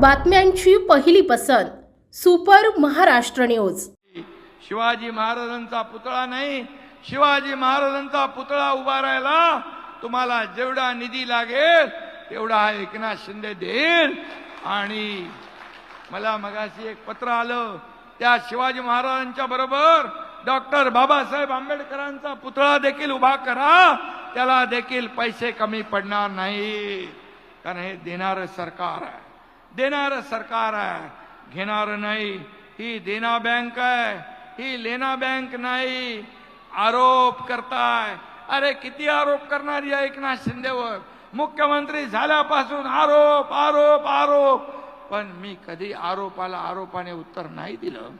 बातम्यांची पहिली पसंत सुपर महाराष्ट्र न्यूज. शिवाजी महाराजांचा पुतळा नाही शिवाजी महाराजांचा पुतळा उभा राहायला तुम्हाला जेवढा निधी लागेल तेवढा हा एकनाथ शिंदे देईल. आणि मला मगाशी एक पत्र आलं त्या शिवाजी महाराजांच्या बरोबर डॉक्टर बाबासाहेब आंबेडकरांचा पुतळा देखील उभा करा. त्याला देखील पैसे कमी पडणार नाही कारण हे देणारं सरकार आहे. देणारं सरकार आहे. घेणारं नाही. ही देना बँक आहे. ही लेना बँक नाही. आरोप करताय. अरे किती आरोप करणारी या एकनाथ शिंदेवर? मुख्यमंत्री झाल्यापासून आरोप आरोप आरोप. पण मी कधी आरोपाला आरोपाने उत्तर नाही दिलं.